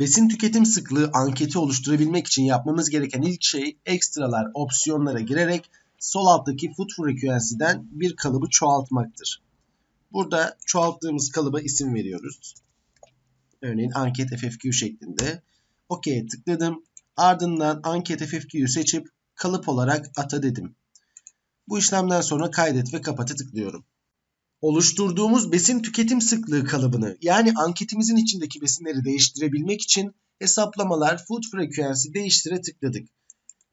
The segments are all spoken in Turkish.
Besin tüketim sıklığı anketi oluşturabilmek için yapmamız gereken ilk şey ekstralar opsiyonlara girerek sol alttaki food frequency'den bir kalıbı çoğaltmaktır. Burada çoğalttığımız kalıba isim veriyoruz. Örneğin anket FFQ şeklinde. OK'ye tıkladım. Ardından anket FFQ'yu seçip kalıp olarak ata dedim. Bu işlemden sonra kaydet ve kapata tıklıyorum. Oluşturduğumuz besin tüketim sıklığı kalıbını yani anketimizin içindeki besinleri değiştirebilmek için hesaplamalar food frequency değiştire tıkladık.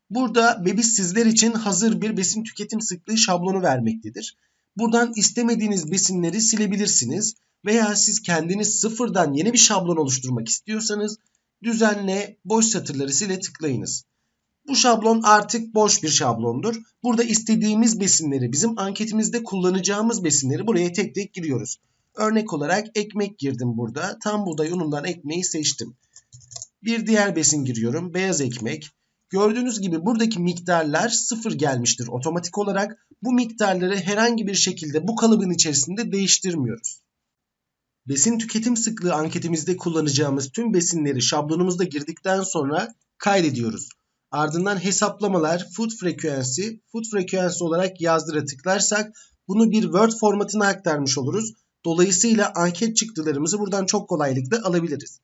Burada Bebis sizler için hazır bir besin tüketim sıklığı şablonu vermektedir. Buradan istemediğiniz besinleri silebilirsiniz veya siz kendiniz sıfırdan yeni bir şablon oluşturmak istiyorsanız düzenle boş satırları sile tıklayınız. Bu şablon artık boş bir şablondur. Burada istediğimiz besinleri, bizim anketimizde kullanacağımız besinleri buraya tek tek giriyoruz. Örnek olarak ekmek girdim burada. Tam buğday unundan ekmeği seçtim. Bir diğer besin giriyorum. Beyaz ekmek. Gördüğünüz gibi buradaki miktarlar sıfır gelmiştir otomatik olarak. Bu miktarları herhangi bir şekilde bu kalıbın içerisinde değiştirmiyoruz. Besin tüketim sıklığı anketimizde kullanacağımız tüm besinleri şablonumuzda girdikten sonra kaydediyoruz. Ardından hesaplamalar food frequency, food frequency olarak yazdıra tıklarsak bunu bir Word formatına aktarmış oluruz. Dolayısıyla anket çıktılarımızı buradan çok kolaylıkla alabiliriz.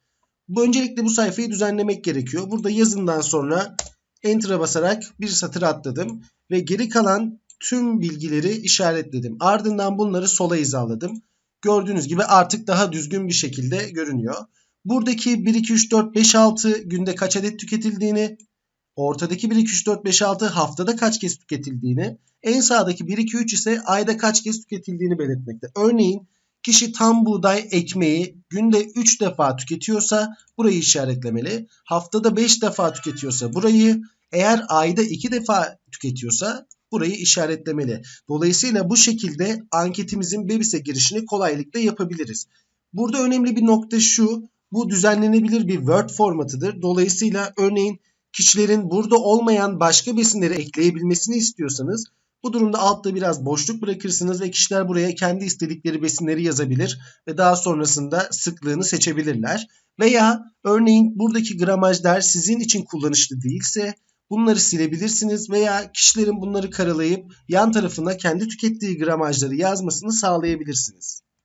Bu öncelikle bu sayfayı düzenlemek gerekiyor. Burada yazından sonra Enter'a basarak bir satır atladım ve geri kalan tüm bilgileri işaretledim. Ardından bunları sola hizaladım. Gördüğünüz gibi artık daha düzgün bir şekilde görünüyor. Buradaki 1, 2, 3, 4, 5, 6 günde kaç adet tüketildiğini, ortadaki 1, 2, 3, 4, 5, 6 haftada kaç kez tüketildiğini, en sağdaki 1, 2, 3 ise ayda kaç kez tüketildiğini belirtmekte. Örneğin kişi tam buğday ekmeği günde 3 defa tüketiyorsa burayı işaretlemeli. Haftada 5 defa tüketiyorsa burayı, eğer ayda 2 defa tüketiyorsa burayı işaretlemeli. Dolayısıyla bu şekilde anketimizin Bebis'e girişini kolaylıkla yapabiliriz. Burada önemli bir nokta şu. Bu düzenlenebilir bir Word formatıdır. Dolayısıyla örneğin kişilerin burada olmayan başka besinleri ekleyebilmesini istiyorsanız bu durumda altta biraz boşluk bırakırsınız ve kişiler buraya kendi istedikleri besinleri yazabilir ve daha sonrasında sıklığını seçebilirler. Veya örneğin buradaki gramajlar sizin için kullanışlı değilse bunları silebilirsiniz veya kişilerin bunları karalayıp yan tarafına kendi tükettiği gramajları yazmasını sağlayabilirsiniz.